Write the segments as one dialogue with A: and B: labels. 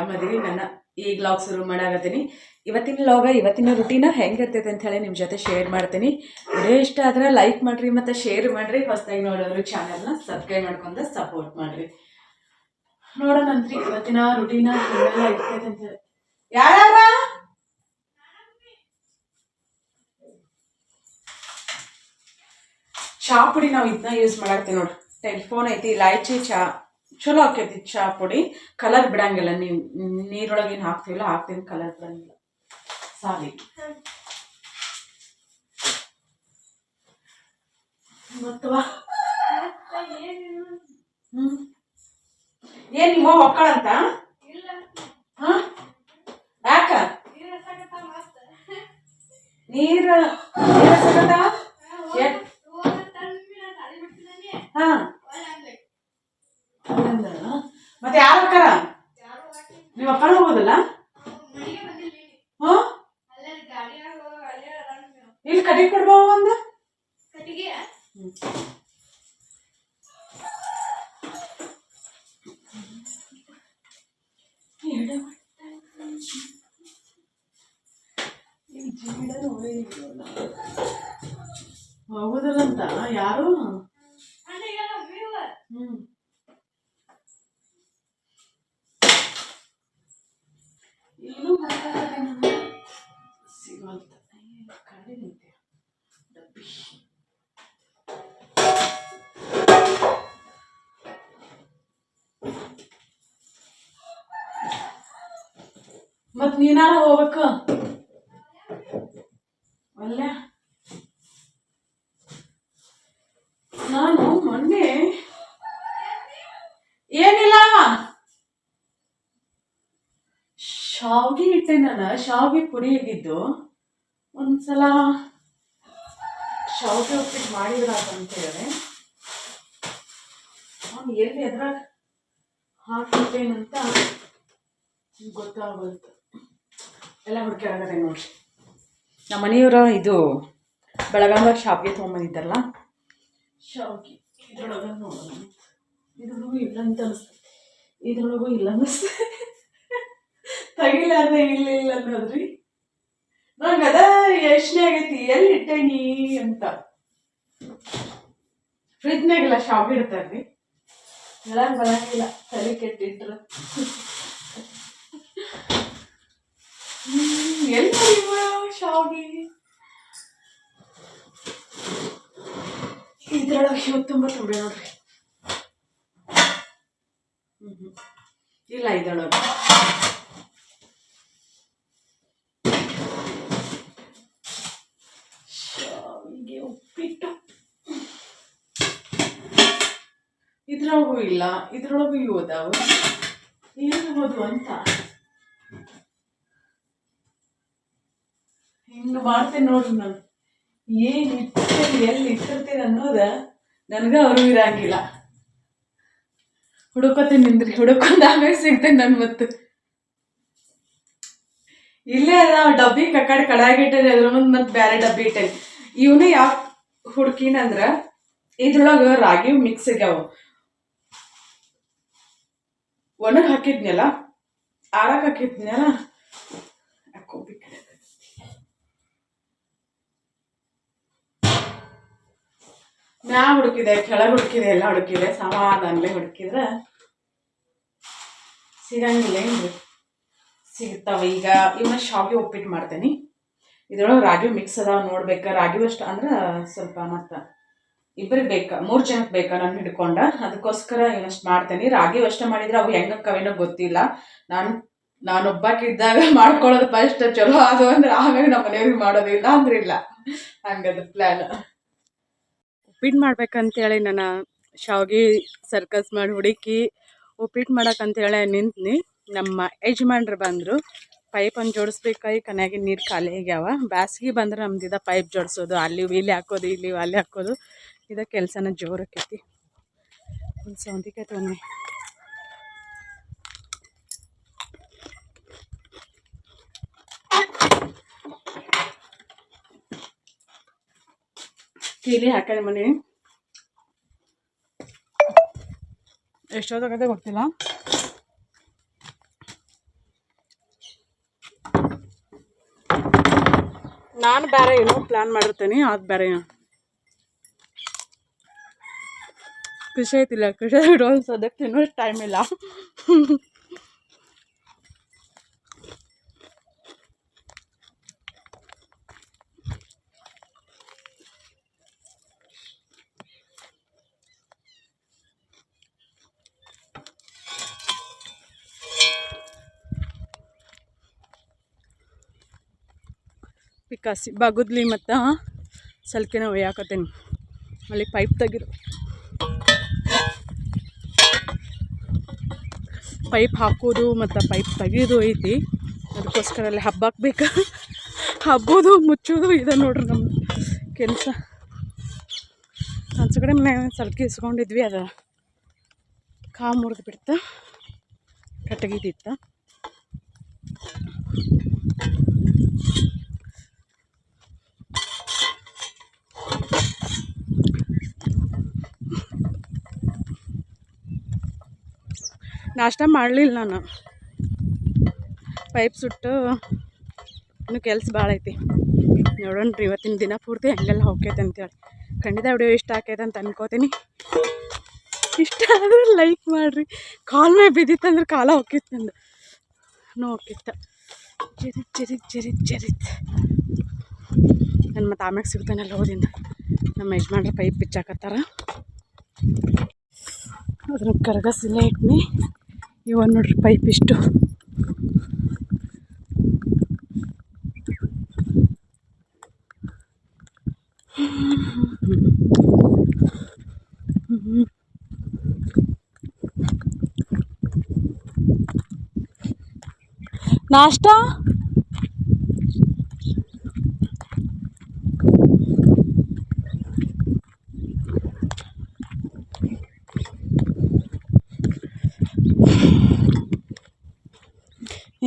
A: ಆರಾಮದಿರಿ, ನನ್ನ ಈ ಲಾಗ್ ಶುರು ಮಾಡಾಕತ್ತೀನಿ. ಇವತ್ತಿನ ಲಾಗ ಇವತ್ತಿನ ರುಟೀನ ಹೆಂಗಿರ್ತೈತೆ ಅಂತ ಹೇಳಿ ನಿಮ್ಮ ಜೊತೆ ಶೇರ್ ಮಾಡ್ತೀನಿ. ವಿಡಿಯೋ ಇಷ್ಟ ಆದ್ರೆ ಲೈಕ್ ಮಾಡ್ರಿ ಮತ್ತು ಶೇರ್ ಮಾಡ್ರಿ. ಹೊಸದಾಗಿ ನೋಡೋರು ಚಾನೆಲ್ನ ಸಬ್ಸ್ಕ್ರೈಬ್ ಮಾಡ್ಕೊಂಡು ಸಪೋರ್ಟ್ ಮಾಡ್ರಿ. ನೋಡೋಣಂತ್ರಿ ಇವತ್ತಿನ ರುಟೀನ ಹೆಂಗೆಲ್ಲ ಇರ್ತೈತೆ ಅಂತ ಹೇಳಿ. ಯಾರ ಚಾ ಪುಡಿ ನಾವು ಇದನ್ನ ಯೂಸ್ ಮಾಡಾಕ್ತೀವಿ ನೋಡಿ ಟೆಲಿಫೋನ್ ಐತಿ, ಇಲಾಯ್ಚಿ ಚಾ ಚಲೋ ಆಕೈತಿ ಚಾ ಪುಡಿ. ಕಲರ್ ಬಿಡಂಗಿಲ್ಲ. ನೀವು ನೀರೊಳಗೆ ಏನು ಹಾಕ್ತಿವಿಲ್ಲ ಹಾಕ್ತೀನಿ ಕಲರ್ ಬಿಡಂಗಿಲ್ಲ. ಸಾರಿ ಏನ್ ನಿಮ್ಮ ಒಕ್ಕಳಂತ ಹಾ? ಯಾಕ? ನೀರ ನೀರ ಸಿಗಲ್ತ ನೀನಾರ ಹೋಗ್ಬೇಕು ಅಲ್ಲ ನಾನು ಮೊನ್ನೆ ಏನಿಲ್ಲ ಶಾವ್ಗೆ ಇಟ್ಟೆ ನಾನು ಶಾವಿಗೆ ಪುಡಿ ಆಗಿದ್ದು ಒಂದ್ಸಲ ಶಾವಿಗೆ ಉಪ್ಪಿಟ್ಟು ಮಾಡಿದ್ರಾತ ಹೇಳಿ ಅವ್ನು ಎಲ್ಲಿ ಎದ್ರಾಗ ಹಾಕಿದ್ದೇನಂತ ಗೊತ್ತಾಗೋಯ್ತು ಎಲ್ಲ ಹುಡ್ಕ್ಯಾಡಗದೆ ನೋಡ್ರಿ. ನಮ್ಮ ಮನೆಯವರ ಇದು ಬೆಳಗಾಂದಾಗ ಶಾವಿಗೆ ತೊಗೊಂಬಂದಿದ್ದಾರಲ್ಲ? ಶಾವಿಗೆ. ಇದ್ರೊಳಗ ನೋಡೋಣ ಇದ್ರೊಳಗೂ ಇಲ್ಲ ಅಂತ ಅನಿಸ್ತದೆ ಇದ್ರೊಳಗೂ ಇಲ್ಲ ಅನ್ನಿಸ್ತದೆ ತೆಗಿಲಾರ್ದೆ ಇಲ್ಲ ಇಲ್ಲ ಅನ್ನೋದ್ರಿ. ನಂಗೆ ಅದ ಯೋಚನೆ ಆಗೈತಿ ಎಲ್ಲಿ ಇಟ್ಟೇನಿ ಅಂತ. ಫ್ರಿಜ್ನಾಗೆಲ್ಲ ಶಾಪ್ ಇಡ್ತಾರ್ರಿ. ಹೇಳಕ್ ಬರಂಗಿಲ್ಲ, ತಲೆ ಕೆಟ್ಟಿಟ್ರು. ಎಲ್ಲಿ ಶಾವಿಗೆ? ಇದ್ರೊಳಗೆ ತುಂಬ ಬಿಡ ನೋಡ್ರಿ. ಇಲ್ಲ, ಇದ್ರೊಳಗೆ ಶಾವಿಗೆ ಉಪ್ಪಿಟ್ಟು ಇದ್ರೊಳಗೂ ಇಲ್ಲ, ಇದ್ರೊಳಗೂ ಇವು ಅದಾವು ಹೋದ್ವು ಅಂತ? ಹಿಂಗ ಮಾಡ್ತೇನೆ ನೋಡ್ರಿ ನಾನು. ಏನ್ ಇಟ್ಟಿರ್ತೀನಿ, ಎಲ್ಲಿ ಇಟ್ಟಿರ್ತೀನಿ ಅನ್ನೋದ ನನ್ಗ ಅವರು ಇರಂಗಿಲ್ಲ. ಹುಡುಕೋತೀನಿ ನಿಂದ್ರಿ, ಹುಡುಕೊಂಡ್ ಆಮೇಲೆ ಸಿಗ್ತೇನೆ ನನ್ ಮತ್ತು ಇಲ್ಲೇ ಅದಾವ ಡಬ್ಬಿ ಕಕ್ಕಡೆ ಕಡಾಗಿಟ್ಟೇನೆ ಅದ್ರ ಮುಂದೆ ಮತ್ತೆ ಬೇರೆ ಡಬ್ಬಿ ಇಟ್ಟೇನೆ. ಇವನು ಯಾವ ಹುಡುಕಿನಂದ್ರ, ಇದ್ರೊಳಗ ರಾಗಿ ಮಿಕ್ಸ್ ಆಗ್ಯಾವ. ಒಣಗ್ ಹಾಕಿದ್ನಲ್ಲ ಆರಕ್ಕೆ ಹಾಕಿದ್ನಲ್ಲ ಬಿಕ್ಕಡೆ ಮ್ಯಾ ಹುಡುಕಿದೆ, ಕೆಳಗೆ ಹುಡುಕಿದೆ, ಎಲ್ಲ ಹುಡುಕಿದೆ, ಸಮಾಧಾನಲೆ ಹುಡುಕಿದ್ರೆ ಸಿಗಂಗಿಲ್ಲ ಏನ್ರಿ? ಸಿಗ್ತಾವೆ. ಈಗ ಇವನ್ನ ಶಾವಿಗೆ ಉಪ್ಪಿಟ್ಟು ಮಾಡ್ತೇನೆ. ಇದ್ರೊಳಗೆ ರಾಗಿ ಮಿಕ್ಸ್ ಅದಾವ ನೋಡ್ಬೇಕು. ರಾಗಿ ಅಷ್ಟು ಅಂದ್ರೆ ಸ್ವಲ್ಪ ಮತ್ತ ಇಬ್ಬರಿಗೆ ಬೇಕಾ? ಮೂರು ಜನಕ್ಕೆ ಬೇಕಾ ನಾನು ಹಿಡ್ಕೊಂಡ? ಅದಕ್ಕೋಸ್ಕರ ಇವಷ್ಟು ಮಾಡ್ತೇನೆ. ರಾಗಿ ಅಷ್ಟೇ ಮಾಡಿದ್ರೆ ಅವು ಹೆಂಗಕ್ಕವೇನೋ ಗೊತ್ತಿಲ್ಲ. ನಾನು ನಾನೊಬ್ಬಾಕಿದ್ದಾಗ ಮಾಡ್ಕೊಳ್ಳೋದು ಫಸ್ಟ್ ಚಲೋ ಅದು ಅಂದ್ರೆ ಆಮೇಲೆ ನಮ್ಮ ಮನೆಯವ್ರಿಗೆ ಮಾಡೋದಿಲ್ಲ ಅಂದ್ರೆ ಇಲ್ಲ ಹಂಗದು ಪ್ಲ್ಯಾನ್
B: ಉಪ್ಪಿಟ್ಟು ಮಾಡ್ಬೇಕಂತೇಳಿ ನಾನು ಶಾವ್ಗೆ ಸರ್ಕಸ್ ಮಾಡಿ ಹುಡುಕಿ ಉಪ್ಪಿಟ್ಟು ಮಾಡೋಕ್ಕಂತೇಳಿ ನಿಂತ್ನಿ. ನಮ್ಮ ಯಜಮಾನ್ರು ಬಂದರು. ಪೈಪನ್ನು ಜೋಡಿಸ್ಬೇಕಾಗಿ ಕನ್ಯಾಗಿ ನೀರು ಖಾಲಿ ಆಗ್ಯಾವ. ಬ್ಯಾಸ್ಗೆ ಬಂದ್ರೆ ನಮ್ದಿದ ಪೈಪ್ ಜೋಡಿಸೋದು. ಅಲ್ಲಿ ಇಲ್ಲಿ ಹಾಕೋದು, ಇಲ್ಲಿ ಅಲ್ಲಿ ಹಾಕೋದು. ಇದ ಕೆಲಸನ ಜೋರು ಆಕೈತಿ. ಒಂದು ಸೌಂತಿಕಾಯಿ ತೊಗೊಂಡು
A: ಕೀಲಿ ಹಾಕಿ ಮನೆ. ಎಷ್ಟೊತ್ತಾಗತ್ತೆ ಗೊತ್ತಿಲ್ಲ. ನಾನು ಬೇರೆ ಏನೋ ಪ್ಲ್ಯಾನ್ ಮಾಡಿರ್ತೀನಿ ಅದು ಬೇರೆ ಖುಷಿ ಆಯ್ತಿಲ್ಲ ಖುಷಿ ಇಡೋ ಸದ್ಯಕ್ಕೆ ತಿನ್ನೋ ಟೈಮ್ ಇಲ್ಲ ಪಿಕಾಸಿ ಬಗುದ್ಲಿ ಮತ್ತು ಸಲ್ಕೆನ ಒಯ್ಯಾಕತ್ತೀನಿ ಅಲ್ಲಿ ಪೈಪ್ ತೆಗಿರು ಪೈಪ್ ಹಾಕೋದು ಮತ್ತು ಪೈಪ್ ತೆಗೆಯೋದು ಐತಿ. ಅದಕ್ಕೋಸ್ಕರ ಅಲ್ಲಿ ಹಬ್ಬ ಬೇಕು ಹಬ್ಬೋದು ಮುಚ್ಚೋದು ಇದೆ ನೋಡ್ರಿ ನಮ್ಮ ಕೆಲಸ. ಕಡೆ ಮನೆ ಸಲ್ಕಿ ಇಸ್ಕೊಂಡಿದ್ವಿ, ಅದು ಕಾ ಮುರಿದು ಬಿಡ್ತ ಕಟ್ಟಗಿದಿತ್ತ ನಾಷ್ಟ ಮಾಡಲಿಲ್ಲ ನಾನು. ಪೈಪ್ ಸುಟ್ಟು ಇನ್ನು ಕೆಲಸ ಭಾಳ ಐತಿ. ನೋಡೋಣ ರೀ ಇವತ್ತಿನ ದಿನ ಪೂರ್ತಿ ಹಂಗೆಲ್ಲ ಹೋಗ್ತೈತೆ ಅಂತೇಳಿ. ಖಂಡಿತ ವಿಡಿಯೋ ಇಷ್ಟ ಆಕೈತೆ ಅಂತ ಅನ್ಕೋತೀನಿ. ಇಷ್ಟ ಆದ್ರೆ ಲೈಕ್ ಮಾಡಿರಿ. ಕಾಲ್ ಮೇಲೆ ಬಿದ್ದಿತ್ತಂದ್ರೆ ಕಾಲ ಹೋಗಿತ್ತು ನಂದು. ನೋ ಹೋಗಿತ್ತು ಜರಿತ್ ಜರಿತ್ ಜರಿತ್ ಜರಿತ್. ನನ್ನ ಮತ್ತೆ ಆಮ್ಯಾಗ ಸಿಗ್ತಾನಲ್ಲ ಹೋದಿಂದ ನಮ್ಮ ಯಜಮಾನ್ರ ಪೈಪ್ ಬಿಚ್ಚಾಕತ್ತಾರ. ಅದ್ರ ಕರಗಸಿಲ್ಲ ಇಟ್ನಿ. ಇವ ನೋಡ್ರಿ ಪೈಪ್ ಇಷ್ಟು ನಾಷ್ಟ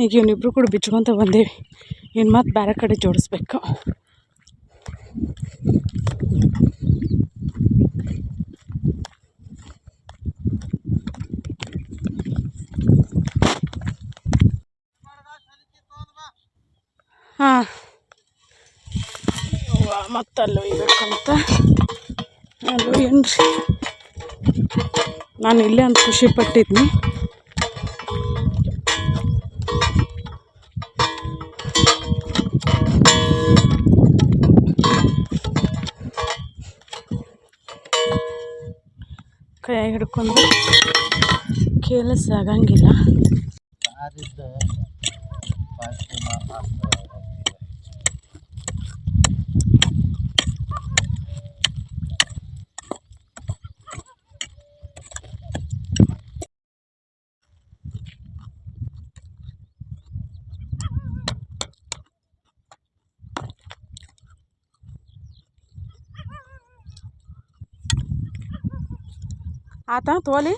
A: ಈಗ ಇವನಿಬ್ರು ಕೂಡ ಬಿಚ್ಕೊತ ಬಂದೇವಿ. ಇನ್ನು ಮತ್ತೆ ಬೇರೆ ಕಡೆ ಜೋಡಿಸ್ಬೇಕು. ಹಾಂ. ಮತ್ತೆ ಅಲ್ಲಿ ಒಯ್ಬೇಕಂತ ಅಲ್ಲಿ ಏನು ನಾನು ಇಲ್ಲೇ ಅಂತ ಖುಷಿ ಪಟ್ಟಿದ್ನಿ. ಕೈಯಾಗ ಹಿಡ್ಕೊಂಡು ಕೆಲಸ ಆಗಂಗಿಲ್ಲ আতা তলে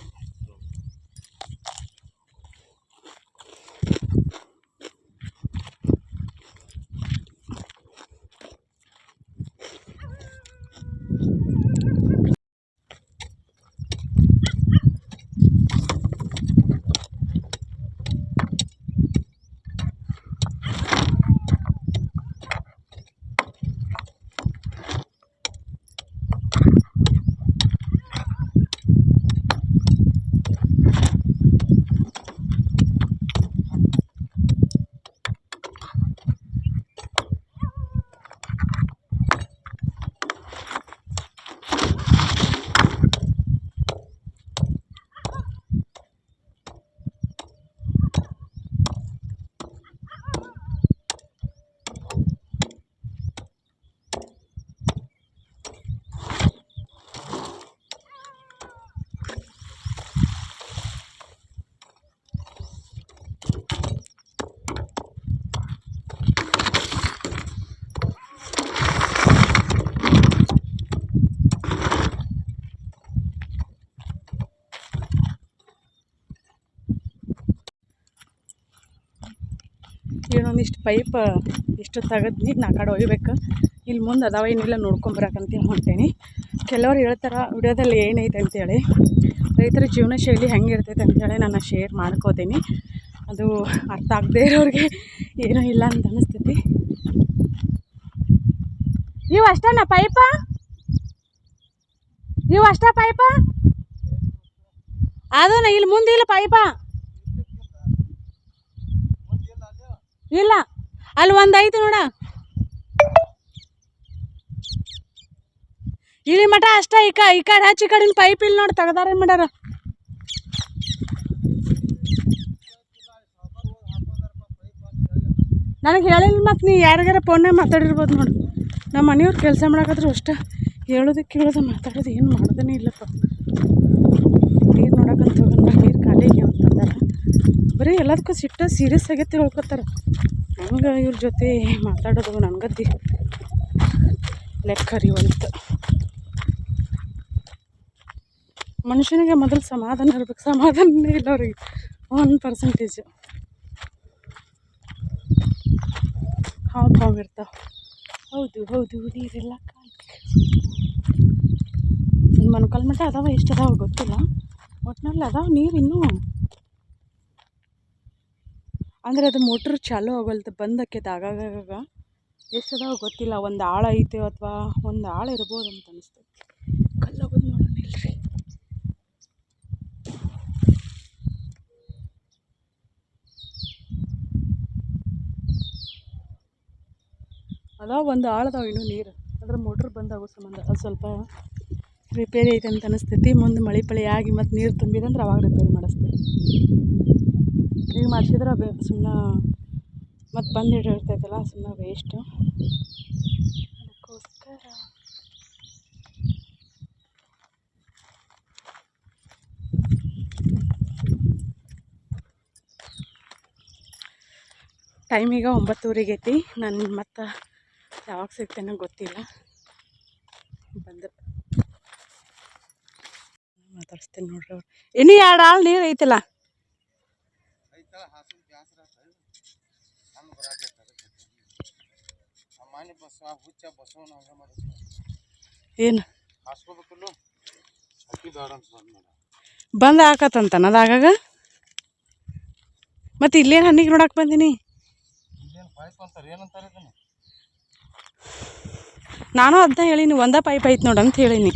A: ಏನೊಂದಿಷ್ಟು ಪೈಪ್ ಇಷ್ಟು ತೆಗೆದ್ನಿ ನಾ ಕಡೆ ಒಯ್ಬೇಕು. ಇಲ್ಲಿ ಮುಂದೆ ಅದಾವ ಏನಿಲ್ಲ ನೋಡ್ಕೊಂಬರಕಂತ ಹೊಂಟೇನಿ. ಕೆಲವ್ರು ಹೇಳ್ತಾರೆ, ವಿಡಿಯೋದಲ್ಲಿ ಏನೈತೆ ಅಂತೇಳಿ. ರೈತರ ಜೀವನ ಶೈಲಿ ಹೆಂಗಿರ್ತೈತೆ ಅಂತೇಳಿ ನಾನು ಶೇರ್ ಮಾಡ್ಕೋತೀನಿ. ಅದು ಅರ್ಥ ಆಗದೆ ಇರೋರಿಗೆ ಏನೂ ಇಲ್ಲ ಅಂತ ಅನಿಸ್ತೈತಿ. ಇವು ಅಷ್ಟೇನ ಪೈಪ ಇವು ಅಷ್ಟ ಪೈಪ ಅದನ್ನ ಇಲ್ಲಿ ಮುಂದಿಲ್ಲ ಪೈಪ ಇಲ್ಲ, ಅಲ್ಲಿ ಒಂದು ಐತೆ ನೋಡ. ಇಲ್ಲಿ ಮಠ ಅಷ್ಟೇ, ಈ ಈ ಕಡೆ ಹಚ್ಚಿ ಕಡೆನ ಪೈಪ್ ಇಲ್ಲಿ ನೋಡಿ, ತೆಗ್ದಾರ ಮಾಡ್ಯಾರ? ನನಗೆ ಹೇಳಿಲ್ಲ ಮತ್ತು ನೀ ಯಾರಿಗಾರ ಫೋನೇ ಮಾತಾಡಿರ್ಬೋದು ನೋಡು. ನಮ್ಮ ಮನೆಯವ್ರು ಕೆಲಸ ಮಾಡಾಕತ್ರು ಅಷ್ಟೇ ಹೇಳೋದಕ್ಕೆ ಕೇಳೋದು ಮಾತಾಡೋದು ಏನು ಮಾಡೋದೇ ಇಲ್ಲಪ್ಪ ನೀರು ನೋಡಕ್ಕಂತ ಹೋಗಲ್ಲ ನೀರು ಖಾಲಿ ಆಗ್ಯಾವ ಅಂತಂದಾರ ಬರೀ ಎಲ್ಲದಕ್ಕೂ ಸಿಟ್ಟ ಸೀರಿಯಸ್ ಆಗೈತೆ ತಿಳ್ಕೊತಾರೆ. ಹಂಗೆ ಇವ್ರ ಜೊತೆ ಮಾತಾಡೋದು ನನಗದ್ದಿ ಲೆಕ್ಕ ಅರಿವಂತ. ಮನುಷ್ಯನಿಗೆ ಮೊದಲು ಸಮಾಧಾನ ಇರ್ಬೇಕು. ಸಮಾಧಾನನೇ ಇಲ್ಲ ಅವ್ರಿಗೆ. ಒನ್ ಪರ್ಸೆಂಟೇಜ್ ಹಾವು ಪಾವು ಇರ್ತಾವೆ. ಹೌದು ಹೌದು, ನೀರಿಲ್ಲ ಖಾಲಿ ಮೊಣಕಾಲು ಮಟ್ಟ ಅದಾವ, ಎಷ್ಟು ಅದಾವ ಗೊತ್ತಿಲ್ಲ. ಒಟ್ಟಿನಲ್ಲಿ ಅದಾವ ನೀರು ಇನ್ನೂ ಅಂದ್ರೆ ಅದು ಮೋಟ್ರ್ ಚಾಲು ಆಗೋಲ್ದು, ಬಂದ್ ಆಕೈತೆ ಆಗಾಗ ಎಷ್ಟು ಅದಾವ ಗೊತ್ತಿಲ್ಲ, ಒಂದು ಆಳ ಐತೆ ಅಥವಾ ಒಂದು ಆಳ ಇರ್ಬೋದು ಅಂತ ಅನಿಸ್ತೈತಿ ಹೋಗೋದು ನೋಡೋಣ ಇಲ್ರಿ. ಅದಾವ ಒಂದು ಆಳದಾವ ಇನ್ನೂ ನೀರು. ಅದ್ರ ಮೋಟ್ರ್ ಬಂದಾಗೋ ಸಂಬಂಧ ಅದು ಸ್ವಲ್ಪ ರಿಪೇರಿ ಐತೆ ಅಂತ ಅನಿಸ್ತೈತಿ. ಮುಂದೆ ಮಳೆ ಪಳಿ ಆಗಿ ಮತ್ತು ನೀರು ತುಂಬಿದಂದ್ರೆ ಅವಾಗ ರಿಪೇರಿ ಮಾಡಿಸ್ತೀವಿ. ಈಗ ಮಾಡಿಸಿದ್ರೆ ಸುಮ್ಮನೆ ಮತ್ತು ಬಂದು ಹಿಡಿರ್ತೈತಲ್ಲ ಸುಮ್ಮನೆ ವೇಸ್ಟು ಅದಕ್ಕೋಸ್ಕರ. ಟೈಮ್ ಈಗ ಒಂಬತ್ತುವರೆಗೆ ಐತಿ ನಾನು ಮತ್ತು ಯಾವಾಗ ಸಿಗ್ತೇನೋ ಗೊತ್ತಿಲ್ಲ. ಬಂದ್ರೆ ಮಾತಾಡಿಸ್ತೀನಿ ನೋಡ್ರಿ ಅವ್ರು. ಇನ್ನೂ ಎರಡು ಆಳು ನೀರು ಐತಲ್ಲ?
C: ಐತಳ ಹಾಸನ ಬ್ಯಾಸರ ಹಂಗೆ ಬರಾಕೈತೆ ಅದಕ್ಕೆ. ಅಮ್ಮಾನಿ ಬಸ್ ಹುಚ್ಚ ಬಸವನ ಹಂಗೆ ಮಾಡಿದ್ರು
A: ಏನು?
C: ಹಾಸ್ಕೋಬೇಕಲ್ಲ? ಅಕ್ಕಿ ಬೇಡ ಅಂತ ಬಂದ್ ಮಾಡ
A: ಬಂದು ಹಾಕತ್ತಂತನ ಅದಾಗಾಗ ಮತ್ತು ಇಲ್ಲೇನು ಹಣ್ಣಿಗೆ ನೋಡಕ್ಕೆ ಬಂದೀನಿ?
C: ಇಲ್ಲೇನು ಪೈಪ್ ಅಂತಾರೆ ಏನಂತಾರೆ ಇದನ್ನು?
A: ನಾನು ಅದನ್ನ ಹೇಳೀನಿ ಒಂದೇ ಪೈಪ್ ಐತೆ ನೋಡು ಅಂತ ಹೇಳೀನಿ.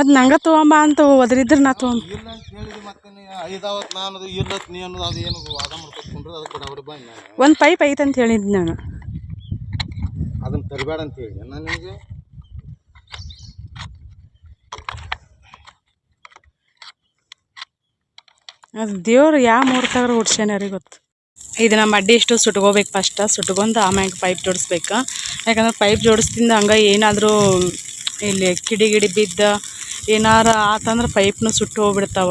A: ಮತ್ತು ನಂಗೆ ತೊಗೊಂಬ ಅಂತ ಒದರಿದ್ರೆ ನಾ ತೊಗೊಂಬ.
C: ಇಲ್ಲ ಅಂತ ಹೇಳಿದ್ವಿ ಮತ್ತೆ ನೀ ಐದಾವತ್ತು ನಾನು ಅದು ನೀ ಅನ್ನೋದು ಅದು ಏನು ವಾದ ಮಾಡ್ಕೊತ್ಕೊಂಡ್ರೆ ಅದಕ್ಕೆ ಬಡಬಡ
A: ಒಂದು ಪೈಪ್ ಐತೆ ಅಂತ ಹೇಳಿದ್ ನಾನು.
C: ಅದನ್ನ ತರಬೇಡ ಅಂತ ಹೇಳಿ ನಾನು ನಿಮಗೆ
A: ಅದು ದೇವ್ರು ಯಾವ ಮುಹೂರ್ತಾಗ ಹುಡ್ಸ್ಯಾನ ಗೊತ್ತು. ಇದು ನಮ್ಮ ಅಡ್ಡಿ ಇಷ್ಟು ಸುಟ್ಕೋಬೇಕು ಫಸ್ಟ್. ಸುಟ್ಕೊಂಡು ಆಮ್ಯಾಗ ಪೈಪ್ ಜೋಡಿಸ್ಬೇಕು. ಯಾಕಂದ್ರೆ ಪೈಪ್ ಜೋಡಿಸ್ತಿಂದ ಹಂಗೆ ಏನಾದರೂ ಇಲ್ಲಿ ಕಿಡಿ ಗಿಡಿ ಬಿದ್ದ ಏನಾರ ಆತಂದ್ರೆ ಪೈಪ್ನು ಸುಟ್ಟು ಹೋಗ್ಬಿಡ್ತಾವ.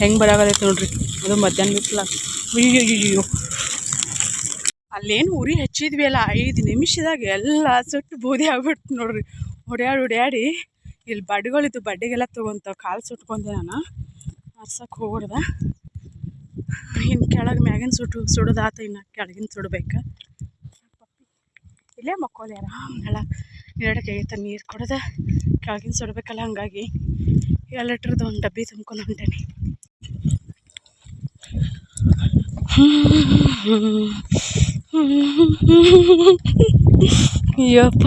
A: ಹೆಂಗೆ ಬರಾಗದೈತೆ ನೋಡ್ರಿ. ಅದು ಮಧ್ಯಾಹ್ನ ಬಿಸಿಲ ಅಯ್ಯೋ ಅಲ್ಲೇನು ಉರಿ ಹಚ್ಚಿದ್ವಿ ಅಲ್ಲ, ಐದು ನಿಮಿಷದಾಗ ಎಲ್ಲ ಸುಟ್ಟು ಬೂದಿ ಆಗ್ಬಿಡ್ತು ನೋಡ್ರಿ. ಹೊಡ್ಯಾಡಿ ಹೊಡ್ಯಾಡಿ ಇಲ್ಲಿ ಬಡ್ಗಳಿದ್ದು ಬಡ್ಡಿಗೆಲ್ಲ ತೊಗೊಂತ ಕಾಲು ಸುಟ್ಕೊಂಡೆ ನಾನು. ಆರ್ಸಕ್ಕೆ ಹೋಗ್ಬಿಡ್ದ. ಇನ್ನು ಕೆಳಗೆ ಮ್ಯಾಗಿನ ಸುಟ್ಟು, ಸುಡೋದಾತ ಇನ್ನು ಕೆಳಗಿನ ಸುಡ್ಬೇಕು. ಇಲ್ಲೇ ಮಕ್ಕೋಲಿ ಆರಾಮ್ ನೆಳ ಕೈ ಎತ್ತ ನೀರು ಕೊಡೋದ ಕೆಳಗಿನ ಸುಡಬೇಕಲ್ಲ ಹಂಗಾಗಿ ಎರಡು ಲೀಟ್ರದ್ದು ಒಂದು ಡಬ್ಬಿ ತುಂಬ್ಕೊಂಡು ಹೊಂಟೇನಿ. ಅಯ್ಯಪ್ಪ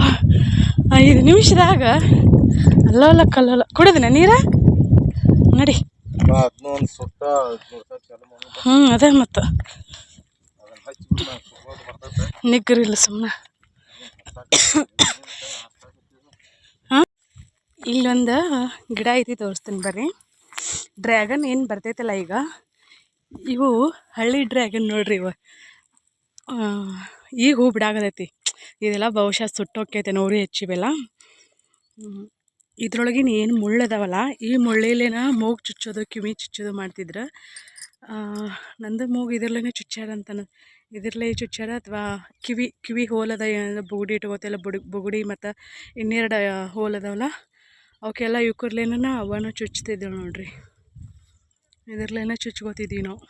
A: ಐದು ನಿಮಿಷದಾಗ ಅಲ್ಲಲ್ಲ ಕಲ್ಲಲ್ಲ ಕುಡಿದಿನ ನೀರ? ನಡಿ. ಹ್ಞೂ ಅದೇ ಮತ್ತು. ನಿಗ್ರಿಲ್ಲ ಸುಮ್ಮನೆ ಇಲ್ಲೊಂದು ಗಿಡ ಐತಿ ತೋರಿಸ್ತೀನಿ ಬರ್ರಿ. ಡ್ರ್ಯಾಗನ್ ಏನು ಬರ್ತೈತಲ್ಲ ಈಗ? ಇವು ಹಳ್ಳಿ ಡ್ರ್ಯಾಗನ್ ನೋಡ್ರಿ ಇವ. ಈಗ ಹೂ ಬಿಡಾಗದೈತಿ ಇದೆಲ್ಲ ಬಹುಶಃ ಸುಟ್ಟೋಕೈತೆ ನೋಡಿ ಹೆಚ್ಚಿವೆಲ್ಲ ಇದ್ರೊಳಗಿನ ಏನು ಮುಳ್ಳದಾವಲ್ಲ ಈ ಮುಳ್ಳಿಲೇನ ಮೂಗು ಚುಚ್ಚೋದು, ಕಿವಿ ಚುಚ್ಚೋದು ಮಾಡ್ತಿದ್ರು. ನಂದು ಮೂಗು ಇದ್ರಲ್ಲೇ ಚುಚ್ಚಾರ ಅಂತ ಇದ್ರಲ್ಲೇ ಚುಚ್ಚಾರ ಅಥವಾ ಕಿವಿ ಕಿವಿ ಹೋಲದ ಏನಾದ್ರು ಬುಗುಡಿ ಇಟ್ಕೋತಿಲ್ಲ ಬುಡಿ, ಬುಗುಡಿ ಮತ್ತು ಇನ್ನೆರಡು ಹೋಲ್ ಅದಾವಲ್ಲ ಅವಕ್ಕೆಲ್ಲ ಇವ್ಕರ್ಲೇನ ಅವನ್ನ ಚುಚ್ತಿದ್ದೇವೆ ನೋಡ್ರಿ. ಇದರಲ್ಲೇನ ಚುಚ್ಕೋತಿದ್ದೀವಿ ನಾವು.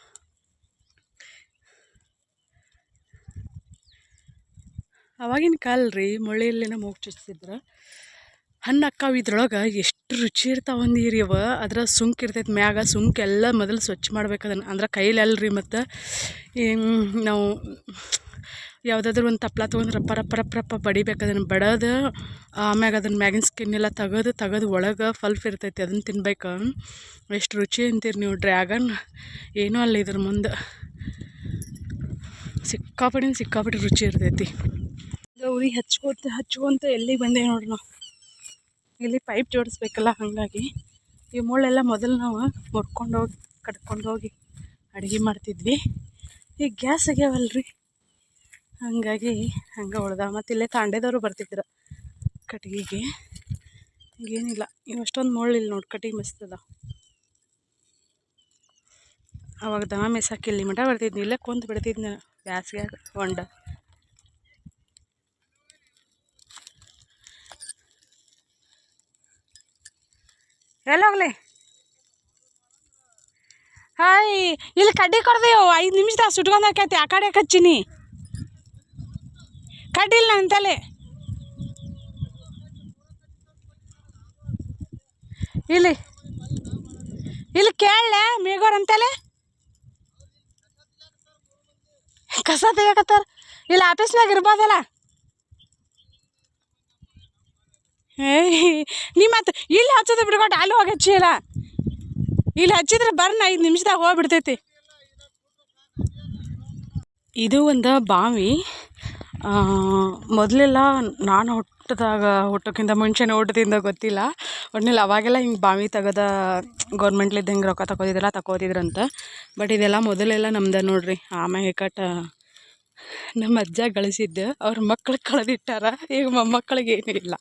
A: ಅವಾಗಿನ ಕಾಲ ರೀ ಮುಳ್ಳಿಲ್ಲೇನ ಮೂಗು ಚುಚ್ತಿದ್ರು? ಹಣ್ಣು ಅಕ್ಕಾವ ಇದ್ರೊಳಗೆ ಎಷ್ಟು ರುಚಿ ಇರ್ತಾವ ನೀರು ಇವ ಅದ್ರ ಸುಂಕ್ ಇರ್ತೈತೆ ಮ್ಯಾಗ, ಸುಂಕ್ ಎಲ್ಲ ಮೊದಲು ಸ್ವಚ್ಛ ಮಾಡ್ಬೇಕು ಅದನ್ನು. ಅಂದ್ರೆ ಕೈಲಿ ಅಲ್ರಿ ಮತ್ತು ನಾವು ಯಾವುದಾದ್ರೂ ಒಂದು ತಪ್ಲ ತೊಗೊಂಡು ರಪ್ಪ ರಪ್ಪ ರಪ್ಪ ರಪ್ಪ ಬಡಿಬೇಕು ಅದನ್ನು ಬಡದು, ಆಮ್ಯಾಗ ಅದನ್ನ ಮ್ಯಾಗಿನ ಸ್ಕಿನ್ ಎಲ್ಲ ತೆಗೆದು ತೆಗೆದು ಒಳಗೆ ಫಲ್ಫ್ ಇರ್ತೈತಿ ಅದನ್ನು ತಿನ್ಬೇಕು. ಎಷ್ಟು ರುಚಿ ಅಂತೀರಿ ನೀವು ಡ್ರ್ಯಾಗನ್? ಏನೂ ಅಲ್ಲ ಇದ್ರ ಮುಂದೆ. ಸಿಕ್ಕಾಪಟ್ಟೆ ಸಿಕ್ಕಾಪಟ್ಟೆ ರುಚಿ ಇರ್ತೈತಿ. ಗೌರಿ ಹಚ್ಕೋತ ಹಚ್ಕೊಂತ ಎಲ್ಲಿಗೆ ಬಂದೇವೆ ನೋಡ್ರಿ ನಾವು. ಇಲ್ಲಿ ಪೈಪ್ ಜೋಡಿಸ್ಬೇಕಲ್ಲ, ಹಾಗಾಗಿ ಈ ಮುಳ್ಳೆಲ್ಲ ಮೊದಲು ನಾವು ಮುರ್ಕೊಂಡು ಹೋಗಿ, ಕಟ್ಕೊಂಡು ಹೋಗಿ ಅಡುಗೆ ಮಾಡ್ತಿದ್ವಿ. ಈಗ ಗ್ಯಾಸ್ ಆಗ್ಯಾವಲ್ರಿ? ಹಾಗಾಗಿ ಹಂಗೆ ಉಳ್ದ ಮತ್ತು ಇಲ್ಲೇ ತಾಂಡೆದವರು ಬರ್ತಿದ್ರು ಕಟ್ಗೆಗೆ. ಈಗೇನಿಲ್ಲ, ಇವು ಅಷ್ಟೊಂದು ಇಲ್ಲಿ ನೋಡಿ ಕಟ್ಟಿಗೆ ಮಸ್ತದ ಅವಾಗ ದಮ ಮೆಸಾಕಿ ಇಲ್ಲಿ ಮಠ ಬರ್ತಿದ್ನಿ, ಇಲ್ಲೇ ಕುಂತು ಬಿಡ್ತಿದ್ನ ಬ್ಯಾಸ್ಗ್ಯಾಗ ಹೊಂಡ. ಎಲ್ಲೋಗ್ಲಿ ಹಾಯ್, ಇಲ್ಲಿ ಕಡ್ಡಿ ಕೊಡ್ದೇವು ಐದು ನಿಮಿಷದಾಗ ಸುಟ್ಕೊಂಡು ಹಾಕೈತಿ ಆ ಕಡೆ ಕಚ್ಚಿನಿ. ಕಡ್ಡಿ ಇಲ್ಲ ನನ್ನ ತಲೆ. ಇಲ್ಲಿ ಇಲ್ಲಿ ಕೇಳಲೆ ಮೇಗೋರ್ ಅಂತಲೆ ಕಸ ತೆಗಿಯಕತ್ತಾರ. ಇಲ್ಲಿ ಆಫೀಸ್ನಾಗ ಇರ್ಬೋದಲ್ಲ. ನೀ ಮತ್ತೆ ಇಲ್ಲಿ ಹಚ್ಚೋದು ಬಿಡ್ಕೊಟ್ಟು ಅಲ್ಲಿ ಹೋಗಿ ಹಚ್ಚಿಯಲ್ಲ ಇಲ್ಲಿ ಹಚ್ಚಿದ್ರೆ ಬರ್ನ, ಐದು ನಿಮಿಷದಾಗ ಹೋಗ್ಬಿಡ್ತೈತಿ. ಇದು ಒಂದು ಬಾವಿ. ಮೊದಲೆಲ್ಲ ನಾನು ಹುಟ್ಟದಾಗ, ಹುಟ್ಟೋಕ್ಕಿಂತ ಮುಂಚೆ ಹುಟ್ಟದಿಂದ ಗೊತ್ತಿಲ್ಲ. ಒಟ್ನಲ್ಲಿ ಅವಾಗೆಲ್ಲ ಹಿಂಗೆ ಬಾವಿ ತೆಗೆದ ಗೌರ್ಮೆಂಟ್ಲಿದ್ದ ಹಿಂಗೆ ರೊಕ್ಕ ತಗೋದಿದ್ರಲ್ಲ ತಗೋತಿದ್ರಂತ ಬಟ್ ಇದೆಲ್ಲ ಮೊದಲೆಲ್ಲ ನಮ್ದು ನೋಡ್ರಿ. ಆಮೇಲೆ ಕಟ್ಟ ನಮ್ಮ ಅಜ್ಜ ಗಳಿಸಿದ್ದು, ಅವ್ರ ಮಕ್ಳು ಕಳೆದಿಟ್ಟಾರ. ಈಗ ಮೊಮ್ಮಕ್ಕಳಿಗೆ ಏನೂ ಇಲ್ಲ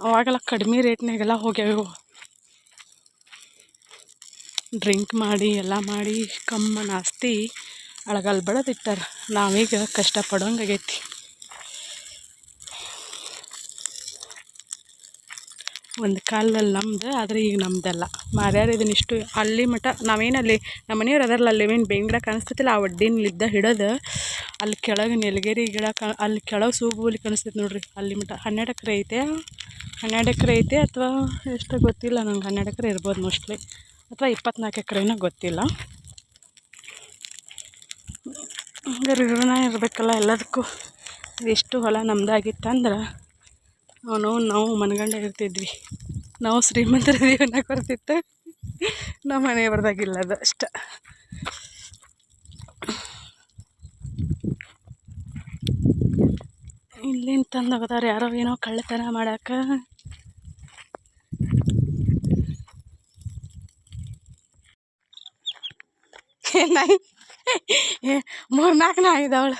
A: ಅವಾಗೆಲ್ಲ ಕಡಿಮೆ ರೇಟ್ನಾಗೆಲ್ಲ ಹೋಗ್ಯಾವ ಡ್ರಿಂಕ್ ಮಾಡಿ ಎಲ್ಲ ಮಾಡಿ ಕಮ್ಮ ನಾಸ್ತಿ ಅಳಗಲ್ ಬಡದಿಟ್ಟಾರ. ನಾವೀಗ ಕಷ್ಟಪಡೋಂಗೆ ಒಂದು ಕಾಲದಲ್ಲಿ ನಮ್ದು, ಆದರೆ ಈಗ ನಮ್ಮದಲ್ಲ ಮಾರ್ಯಾರು ಇದನ್ನ ಇಷ್ಟು ಅಲ್ಲಿ ಮಟ ನಾವೇನಲ್ಲಿ, ನಮ್ಮ ಮನೆಯವ್ರು ಅದರಲ್ಲ ಬೇವಿನ ಗಿಡ ಕಾಣಿಸ್ತಿಲ್ಲ ಆ ಒಡ್ಡಿನಲ್ಲಿದ್ದ ಹಿಡಿದು ಅಲ್ಲಿ ಕೆಳಗೆ ನೆಲಗೇರಿ ಗಿಡ ಅಲ್ಲಿ ಕೆಳಗೆ ಸೂಗುಲಿ ಕಾಣಿಸ್ತೈತೆ ನೋಡ್ರಿ ಅಲ್ಲಿ ಮಠ. ಹನ್ನೆರಡು ಎಕರೆ ಐತೆ, ಹನ್ನೆರಡು ಎಕರೆ ಐತೆ ಅಥವಾ ಎಷ್ಟು ಗೊತ್ತಿಲ್ಲ, ನಂಗೆ ಹನ್ನೆರಡು ಎಕರೆ ಇರ್ಬೋದು ಮೋಸ್ಟ್ಲಿ, ಅಥವಾ ಇಪ್ಪತ್ನಾಲ್ಕು ಎಕರೆನೋ ಗೊತ್ತಿಲ್ಲ. ಹಂಗಾರೆ ಋಣ ಇರಬೇಕಲ್ಲ ಎಲ್ಲದಕ್ಕೂ ಎಷ್ಟು ಹೊಲ ನಮ್ದಾಗಿತ್ತಂದ್ರೆ. ಅವನು ನಾವು ಮನಗಂಡ ಇರ್ತಿದ್ವಿ. ನಾವು ಶ್ರೀಮಂತರ ದೇವನ ಬರ್ತಿತ್ತು ನಮ್ಮ ಮನೆ ಅದು ಅಷ್ಟ. ಇಲ್ಲಿಂದ ತಂದು ಹೋಗ್ತಾರೆ ಯಾರೋ ಏನೋ ಕಳ್ಳತನ ಮಾಡಾಕ. ನಾಯಿ. ಮೂರು ನಾಲ್ಕು ನಾಯಿ ಇದಾವಳ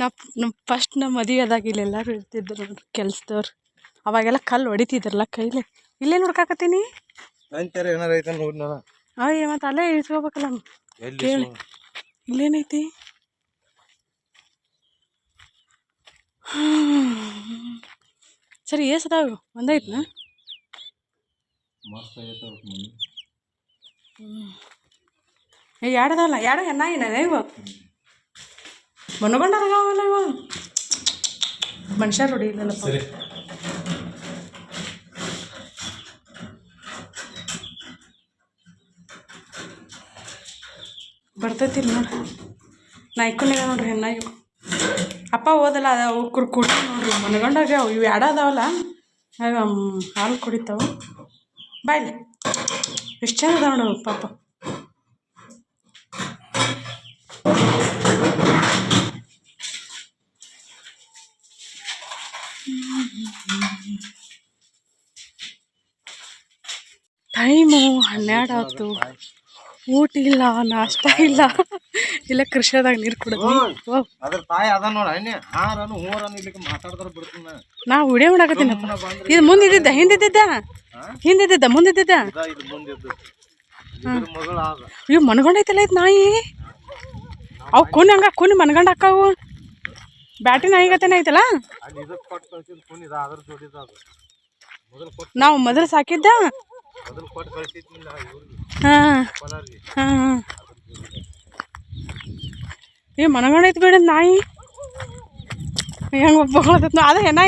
A: ನಾ ನಮ್ಮ ಫಸ್ಟ್ ನಮ್ಮ ಮದುವೆ ಆದಾಗ ಇಲ್ಲೆಲ್ಲರೂ ಇರ್ತಿದ್ರು ಕೆಲ್ಸದವ್ರು. ಅವಾಗೆಲ್ಲ ಕಲ್ಲು ಹೊಡಿತಿದ್ರಲ್ಲ ಕೈಲಿ. ಇಲ್ಲೇ ನೋಡ್ಕಾಕತ್ತೀನಿ
C: ಅಂತಾರೆ ಏನಾರ ಐತೆ ನೋಡಿ ನಾನು.
A: ಅಯ್ಯ ಮತ್ತು ಅಲ್ಲೇ
C: ಇಳಿಸ್ಕೋಬೇಕಲ್ಲ.
A: ಕೇಳಿ. ಇಲ್ಲೇನೈತಿ? ಸರಿ ಏಸ್ ಅದಾವು ಒಂದೈತ್ನ ಎರಡದಲ್ಲ ಎರಡು ಹೆಣ್ಣ ಏನ ಇವ? ಮನಗೊಂಡಾಗವಲ್ಲ ಇವ? ಮನುಷ್ಯ ರೂಢಿ ಬರ್ತೈತಿ ನೋಡಿ. ನಾ ಇಕ್ಕೊಂಡಿಲ್ಲ ನೋಡ್ರಿ ಹೆಣ್ಣಾಗಿ ಅಪ್ಪ ಓದಲ್ಲ ಅದ ಕುರ್ ಕುಡಿ ನೋಡ್ರಿ ಮನಗೊಂಡಾಗ ಇವು ಎರಡು ಅದಾವಲ್ಲ ಹಾಲು ಕುಡಿತಾವ. ಬಾಯ್ಲಿ ಎಷ್ಟು ಚಂದ ಅದಾವ ನೋಡು ಪಾಪ. ಟೈಮು ಹನ್ನೆರಡು ಆಯ್ತು. ಊಟ ಇಲ್ಲ ನಾಷ್ಟ ಇಲ್ಲ. ಇಲ್ಲ ಕೃಷಿದಾಗ ನೀರು ಕುಡಿದ್ವಿ.
C: ಅದ್ರ ತಾಯಿ ಅದ ನೋಡ ಅನ್ನೆ ಹಾರನು ಹೂರನು ಇಲ್ಲಿಗೆ ಮಾತಾಡ್ತಾರ ಬಿಡ್ತೀನಿ. ನಾ.
A: ವಿಡಿಯೋ ಮಾಡಾಕತ್ತೀನಪ್ಪ ಇದು ಮುಂದಿದ್ದ. ಹಿಂದಿದ್ದ ಹಿಂದಿದ್ದ ಮುಂದಿದ್ದ ಇವ್ ಮನ್ಕೊಂಡೈತಲ್ಲ ಇದು ನಾಯಿ? ಅವು ಕುನ್ ಹಂಗ ಕುನಿ ಮನ್ಗಂಡು ಹಾಕಾವು ಬ್ಯಾಟಿ ನಾಯಿಗತೇನ ಐತಲ್ಲ? ನಾವು ಮೊದಲು ಸಾಕಿದ್ದ? ಹಾಂ. ಹಾಂ. ಈ ಮನಗಂಡೈತಿ ಬೇಡ ನಾಯಿ. ಹೆಂಗೆ ಒಪ್ಕೊಳ್ಳೋದತ್ ಅದ ಹೆಣ